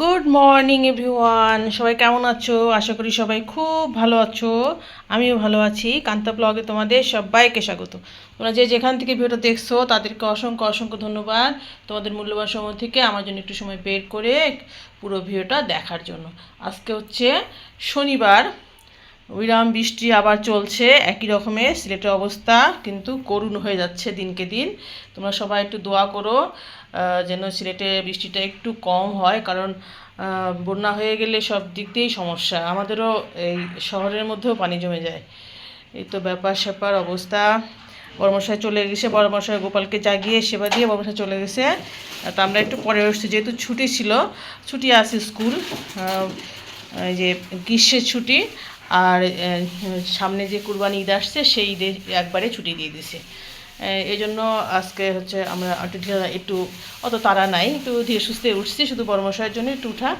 Good morning everyone সবাই কেমন আছো? আশা করি সবাই খুব ভালো আছো। আমিও ভালো আছি। কান্তা ব্লগে তোমাদের সবাইকে স্বাগত। তোমরা যে যেখান থেকে ভিডিওটা দেখছ, তাদেরকে অসংখ্য অসংখ্য ধন্যবাদ তোমাদের মূল্যবান সময় থেকে আমার জন্য একটু সময় বের করে পুরো ভিডিওটা দেখার জন্য। আজকে হচ্ছে শনিবার। উইরাম বৃষ্টি আবার চলছে, একই রকমের সিলেটের অবস্থা কিন্তু করুণ হয়ে যাচ্ছে দিনকে দিন। তোমরা সবাই একটু দোয়া করো। যেন সিলেটে বৃষ্টিটা একটু কম হয়, কারণ বন্যা হয়ে গেলে সব দিক দিয়েই সমস্যা। আমাদেরও এই শহরের মধ্যেও পানি জমে যায়। এই তো ব্যাপার স্যাপার অবস্থা। বর্মশাই চলে গেছে বর্মশাই গোপালকে জাগিয়ে সেবা দিয়ে বর্মশাই চলে গেছে। তা আমরা একটু পরে এসেছি যেহেতু ছুটি ছিল, ছুটি আছে স্কুল এই যে গ্রীষ্মের ছুটি, আর সামনে যে কুরবানি ঈদ আসছে, সেই ঈদে একবারে ছুটি দিয়ে দিছে। এই জন্য আজকে হচ্ছে আমরা একটু একটু অত তাড়া নাই, একটু ধীরে সুস্থে উঠছি, শুধু বর্মশয়ের জন্য একটু উঠা।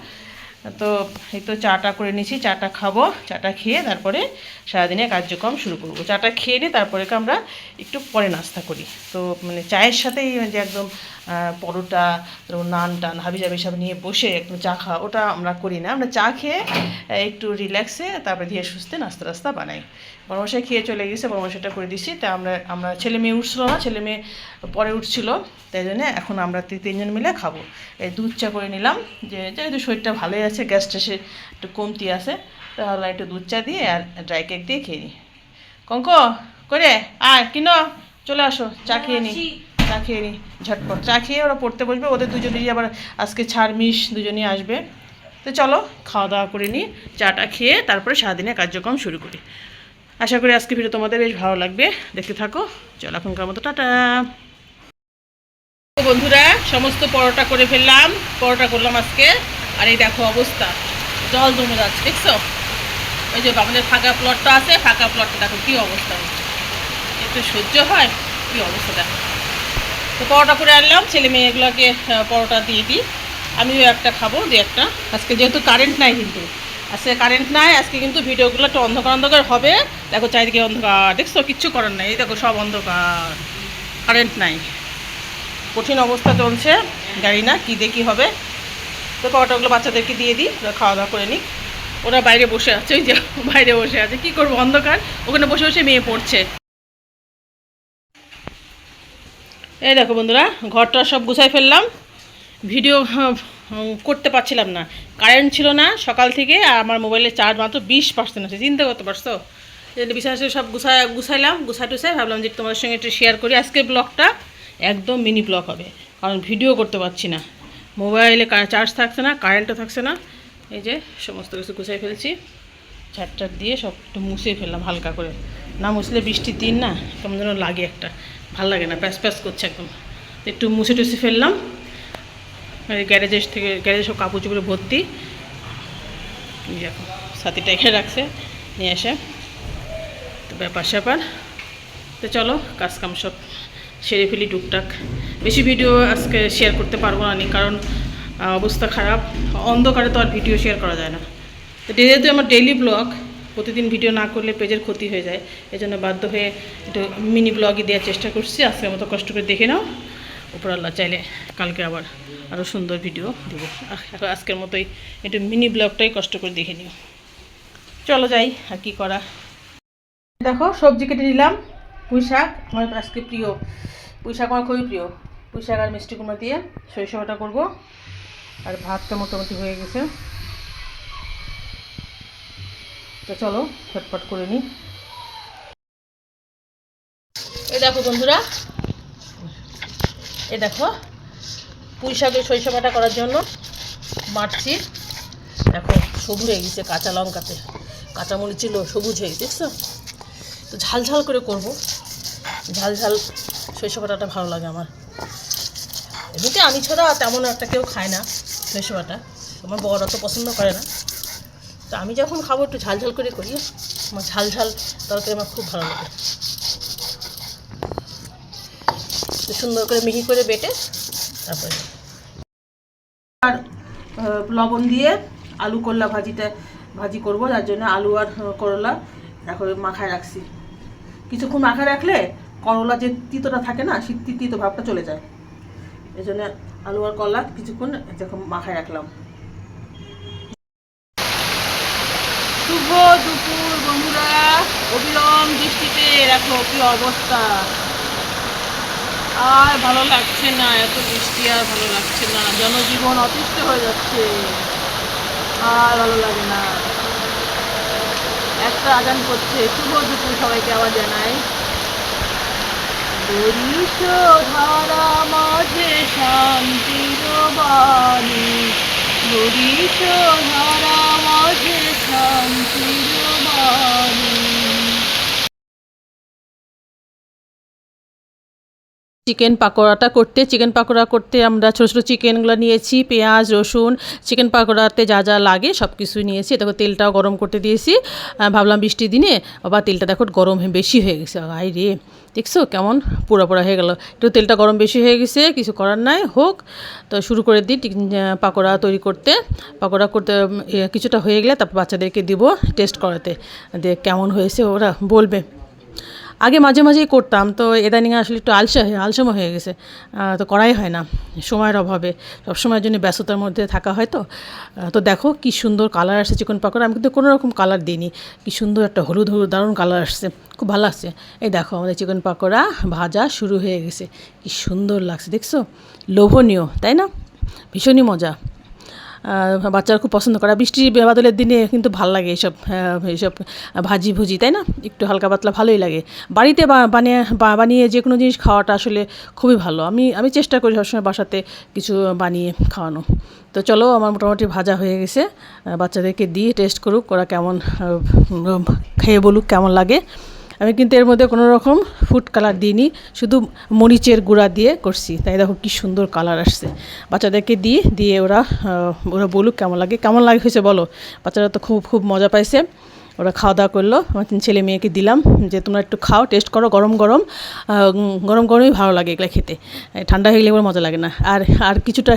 তো এই তো চাটা করে নিছি, চাটা খাব, চাটা খেয়ে তারপরে সারাদিনে কার্যক্রম শুরু করব। চাটা খেয়ে নিয়ে তারপরে আমরা একটু পরে নাস্তা করি। তো মানে চায়ের সাথেই যে একদম পরোটা নান টান হাবি জাবি সব নিয়ে বসে একটু চা খাওয়া ওটা আমরা করি না। আমরা চা খেয়ে একটু রিল্যাক্সে তারপরে ধীরে সুস্থে নাস্তা টাস্তা বানাই। বড়মশাই খেয়ে চলে গেছে বড়মশাইটা করে দিচ্ছি। তা আমরা আমরা ছেলে মেয়ে উঠছিল না ছেলে মেয়ে পরে উঠছিল তাই জন্য এখন আমরা তিনজন মিলে খাব। এই দুধ চা করে নিলাম যে যেহেতু শরীরটা ভালোই আছে গ্যাস ট্যাসে একটু কমতি আছে তাহলে একটু দুধ চা দিয়ে আর ড্রাই কেক দিয়ে খেয়ে নিই কঙ্ক করে আয় কিনো চলে আসো চা খেয়ে নি। চা খেয়ে নিই ঝটপট। চা খেয়ে ওরা পড়তে বসবে, ওদের দুজনেরই আবার আজকে ছাড় মিশ দুজনেই আসবে। তো চলো, খাওয়া দাওয়া করে নিই চাটা খেয়ে তারপরে সারাদিনের কার্যক্রম শুরু করি। আশা করি আজকে ভিডিও তোমাদের বেশ ভালো লাগবে। দেখতে থাকো, চলো এখনকার মতো, টাটা। বন্ধুরা, সমস্ত পরোটা করে ফেললাম, পরোটা করলাম আজকে। আর এই দেখো অবস্থা, জল জমে যাচ্ছে, দেখছ? ওই যে আমাদের ফাঁকা প্লটটা আছে, ফাঁকা প্লটটা দেখো কী অবস্থা। হচ্ছে একটু সহ্য হয়, কী অবস্থা দেখো। তো পরোটা করে আনলাম, ছেলে মেয়েগুলোকে পরোটা দিয়ে দিই। আমিও একটা খাব, দিয়ে একটা। আজকে যেহেতু কারেন্ট নাই কিন্তু। আজকে কারেন্ট নাই, আজকে কিন্তু ভিডিওগুলো একটু অন্ধকার অন্ধকার হবে। দেখো চারিদিকে অন্ধকার। দেখছ, কিচ্ছু করার নাই। এই দেখো, সব অন্ধকার। কারেন্ট নাই। কঠিন অবস্থা চলছে। জানি না কী দেখি হবে। তো পরোটাগুলো বাচ্চাদেরকে দিয়ে দিই, ওরা খাওয়া দাওয়া করে নিই ওরা বাইরে বসে আছে, ওই যে বাইরে বসে আছে। কি করব, অন্ধকার। ওখানে বসে বসে মেয়ে পড়ছে। এই দেখো বন্ধুরা, ঘরটা সব গুছাই ফেললাম। ভিডিও করতে পারছিলাম না। কারেন্ট ছিল না সকাল থেকে, আর আমার মোবাইলে চার্জ মাত্র বিশ পার্সেন্ট আছে। চিন্তা করতে পারছ? বিছানা সব গুছাই, গুছাইলাম, গুছাই টুছাই ভাবলাম যে তোমাদের সঙ্গে একটু শেয়ার করি। আজকে ব্লগটা একদম মিনি ব্লগ হবে, কারণ ভিডিও করতে পারছি না। মোবাইলে চার্জ থাকছে না, কারেন্টও থাকছে না। এই যে, সমস্ত কিছু গুছাই ফেলছি। ঝাট টাট দিয়ে সব একটু মুছে ফেললাম হালকা করে। না মুছলে বৃষ্টির দিন না কেমন যেন লাগে একটা। ভালো লাগে না প্যাস প্যাস করছে একদম। একটু মুছে টুছে ফেললাম। গ্যারেজের থেকে গ্যারেজে সব কাপড় চোপড়ে ভর্তি। দেখো সাথীটা এখানে রাখছে নিয়ে এসে। তো ব্যাপার স্যাপার। তো চলো কাজ কাম সব সেরে ফেলি টুকটাক। বেশি ভিডিও আজকে শেয়ার করতে পারব না নি, কারণ অবস্থা খারাপ। অন্ধকারে তো আর ভিডিও শেয়ার করা যায় না। তো যেহেতু আমার ডেইলি ব্লগ প্রতিদিন ভিডিও না করলে পেজের ক্ষতি হয়ে যায়। এজন্য বাধ্য হয়ে একটু মিনি ব্লগই দেওয়ার চেষ্টা করছি। আজকের মতো কষ্ট করে দেখে নাও। উপর আল্লাহ চাইলে কালকে আবার আরও সুন্দর ভিডিও দেবো। আজকের মতোই একটু মিনি ব্লগটাই কষ্ট করে দেখে নিও। চলো যাই, আর কি করা? দেখো, সবজি কেটে নিলাম। পুঁই শাক আমার আজকে প্রিয়। পুঁই শাক আমার খুবই প্রিয়। পুঁই শাক আর মিষ্টি কুমড়া দিয়ে সরিষা বাটা করব। আর ভাতটা মোটামুটি হয়ে গেছে। তো চলো ঝটপট করে নিই এই দেখো বন্ধুরা, এই দেখো, পুঁই শাকের সরিষা বাটা করার জন্য মারছি। দেখো, সবুজ হয়ে গেছে কাঁচা লঙ্কাতে। কাঁচামরিচ ছিল সবুজ হয়ে দেখছ? তো ঝাল ঝাল করে করব। ঝাল ঝাল ভালো লাগে আমার। এমনিতে আমি ছাড়া তেমন একটা কেউ খায় না সরিষা বাটা। আমার বড়রা তো পছন্দ করে না। তো আমি যখন খাব একটু ঝাল ঝাল করে করি, আমার ঝাল ঝাল তরকারি আমার খুব ভালো লাগে। সুন্দর করে মিহি করে বেটে তারপরে আর লবণ দিয়ে আলু করলা ভাজিটা ভাজি করব, যার জন্য আলু আর করলা এখন মাখায় রাখছি। কিছুক্ষণ মাখায় রাখলে করলা যে তিতোটা থাকে না, সেই তি- তিতো ভাবটা চলে যায়। এই জন্য আলু আর করলা কিছুক্ষণ যখন মাখায় রাখলাম। শুভ দুপুর, বন্ধুরা। অবিরম বৃষ্টিতে দেখো কি অবস্থা। আর ভালো লাগছে না, এত বৃষ্টি আর ভালো লাগছে না। জনজীবন অতিষ্ঠ হয়ে যাচ্ছে। আর ভালো লাগে না। একটা আজান করছে। শুভ দুপুর সবাইকে আবার জানাই। ধারা মাঝে শান্তির বাণী মাঝে শান্তির চিকেন পাকোড়াটা করতে চিকেন পাকোড়া করতে আমরা ছোটো ছোটো চিকেনগুলো নিয়েছি, পেঁয়াজ, রসুন চিকেন পাকোড়াতে যা যা লাগে সব কিছুই নিয়েছি। দেখো তেলটাও গরম করতে দিয়েছি। ভাবলাম বৃষ্টির দিনে, আবার তেলটা দেখো গরম বেশি হয়ে গেছে। আই রে। দেখছ কেমন? পোড়া পোড়া হয়ে গেল। একটু তেলটা গরম বেশি হয়ে গেছে, কিছু করার নাই, হোক। তো শুরু করে দিই পাকোড়া তৈরি করতে। পাকোড়া করতে কিছুটা হয়ে গেলে তারপর বাচ্চাদেরকে দিব টেস্ট করাতে। দিয়ে কেমন হয়েছে ওরা বলবে। আগে মাঝে মাঝেই করতাম, তো ইদানিং আসলে একটু আলসা হয়ে, আলসামো হয়ে গেছে। তো করাই হয় না, সময়ের অভাবে। সবসময়ের জন্য ব্যস্ততার মধ্যে থাকা হয় তো। তো দেখো কি সুন্দর কালার আসছে চিকন পাকোড়া। আমি কিন্তু কোনো রকম কালার দিইনি, কি সুন্দর একটা হলুদ হলুদ, দারুণ কালার আসছে, খুব ভালো লাগছে। এই দেখো আমাদের চিকেন পাকোড়া ভাজা শুরু হয়ে গেছে, কি সুন্দর লাগছে, দেখছ? লোভনীয়, তাই না? ভীষণই মজা। বাচ্চারা খুব পছন্দ করে। বৃষ্টির বাদলের দিনে কিন্তু ভালো লাগে এইসব এইসব ভাজি ভুজি, তাই না? একটু হালকা পাতলা ভালোই লাগে। বাড়িতে বানিয়ে বানিয়ে যে কোনো জিনিস খাওয়াটা আসলে খুবই ভালো। আমি আমি চেষ্টা করি সবসময় বাসাতে কিছু বানিয়ে খাওয়ানো। তো চলো, আমার মোটামুটি ভাজা হয়ে গেছে। বাচ্চাদেরকে দিয়ে টেস্ট করুক, ওরা কেমন খেয়ে বলুক কেমন লাগে। আমি কিন্তু এর মধ্যে কোনো রকম ফুড কালার দিইনি, শুধু মরিচের গুঁড়া দিয়ে করছি। তাই দেখো কি সুন্দর কালার আসছে। বাচ্চাদেরকে দিয়ে দিয়ে ওরা ওরা বলুক কেমন লাগে। কেমন লাগে হয়েছে বলো? বাচ্চারা তো খুব খুব মজা পাইছে। ওরা খাওয়া দাওয়া করল। আমার তিন ছেলে মেয়েকে দিলাম যে, তোমরা একটু খাও, টেস্ট করো, গরম গরম। গরম, গরমই ভালো লাগে এগুলো খেতে। ঠান্ডা হয়ে গেলে এবার মজা লাগে না। আর আর কিছুটা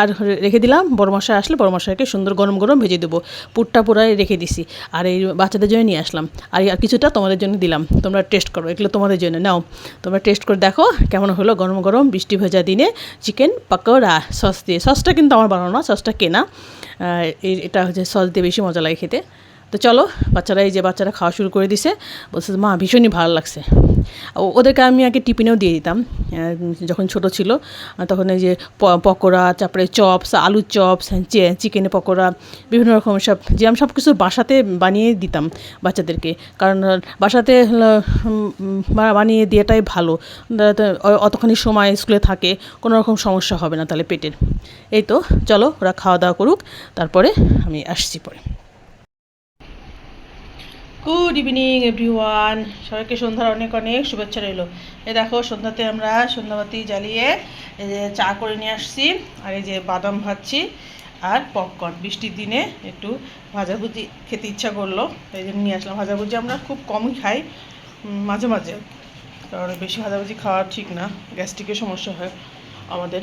আর রেখে দিলাম। বড় মশাই আসলে বড় মশাইকে সুন্দর গরম গরম ভেজে দেবো। পুরটা পুরাই রেখে দিছি। আর এই বাচ্চাদের জন্য নিয়ে আসলাম। আর আর কিছুটা তোমাদের জন্য দিলাম। তোমরা টেস্ট করো, এগুলো তোমাদের জন্য। নাও, তোমরা টেস্ট করে দেখো কেমন হলো গরম গরম বৃষ্টি ভেজা দিনে চিকেন পাকোড়া, সস দিয়ে। সসটা কিন্তু আমার বানানো না, সসটা কেনা। এটা হচ্ছে সস দিয়ে বেশি মজা লাগে খেতে। তো চলো, বাচ্চারা এই যে বাচ্চারা খাওয়া শুরু করে দিছে। বলছে, মা, ভীষণই ভালো লাগছে। ওদেরকে আমি আগে টিফিনেও দিয়ে দিতাম। যখন ছোট ছিল তখন এই যে পকোড়া, তারপরে চপস, আলুর চপস চিকেনের পকোড়া, বিভিন্ন রকম সব, যে আমি সব কিছু বাসাতে বানিয়ে দিতাম বাচ্চাদেরকে। কারণ বাসাতে বানিয়ে দেওয়াটাই ভালো। অতখানি সময় স্কুলে থাকে, কোনো রকম সমস্যা হবে না তাহলে পেটের। এই তো, চলো, ওরা খাওয়া দাওয়া করুক, তারপরে আমি আসছি পরে। গুড ইভিনিং এভরিওয়ান সবাইকে সন্ধ্যার অনেক অনেক শুভেচ্ছা রইল। এই দেখো, সন্ধ্যাতে আমরা সন্ধ্যাবাতি জ্বালিয়ে, এই যে চা করে নিয়ে আসছি, আর এই যে বাদাম ভাজছি, আর পপকর্ন বৃষ্টির দিনে একটু ভাজাভুজি খেতে ইচ্ছা করল, এই জন্য নিয়ে আসলাম। ভাজাভুজি আমরা খুব কমই খাই মাঝে মাঝে, কারণ বেশি ভাজাভুজি খাওয়া ঠিক না, গ্যাস্ট্রিকের সমস্যা হয় আমাদের।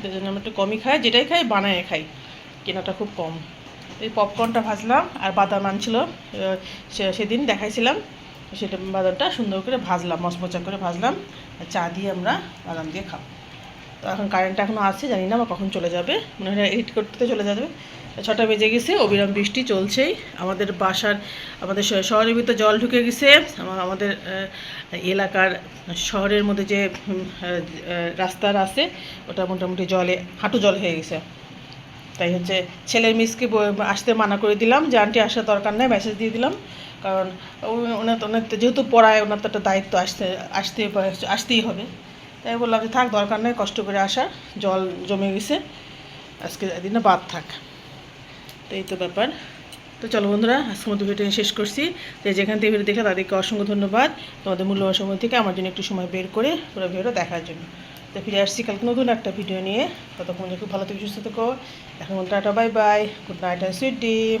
সেই জন্য আমরা একটু কমই খাই, যেটাই খাই বানায় খাই, কেনাটা খুব কম। এই পপকর্নটা ভাজলাম আর বাদাম আনছিল। সেদিন দেখাইছিলাম। সেটা বাদামটা সুন্দর করে ভাজলাম, মচমচা করে ভাজলাম। আর চা দিয়ে আমরা বাদাম দিয়ে খাব। তো এখন কারেন্টটা এখনও আছে, জানি না বা কখন চলে যাবে। মনে হয় এডিট করতে চলে যাবে। ছটা বেজে গেছে, অবিরাম বৃষ্টি চলছেই। আমাদের বাসার, আমাদের শহরের ভিতরে জল ঢুকে গেছে। আমাদের এলাকার শহরের মধ্যে যে রাস্তার আছে, ওটা মোটামুটি জলে, হাঁটু জল হয়ে গেছে। তাই হচ্ছে ছেলের মিসকে আসতে মানা করে দিলাম যে, আন্টি, আসার দরকার নেই মেসেজ দিয়ে দিলাম। কারণ ওনার তো ওনার তো যেহেতু পড়ায়, ওনার তো একটা দায়িত্ব আসতে আসতে আসতেই হবে। তাই বললাম যে, থাক, দরকার নেই, কষ্ট করে আসার জল জমে গেছে। আজকে দিনে বাদ থাক। তো এই তো ব্যাপার। তো চলো বন্ধুরা, আজকের মতো ভিডিও শেষ করছি। যে যেখান থেকে ভিডিও দেখে তাদেরকে অসংখ্য ধন্যবাদ। তোমাদের মূল্যবান সময় থেকে আমার জন্য একটু সময় বের করে পুরো ভিডিওটা দেখার জন্য। তো ফিরে আসছি কালকে নতুন একটা ভিডিও নিয়ে। ততক্ষণ খুব ভালো থেকে, সুস্থ থেকো। এখন tata bye bye good night and sweet dream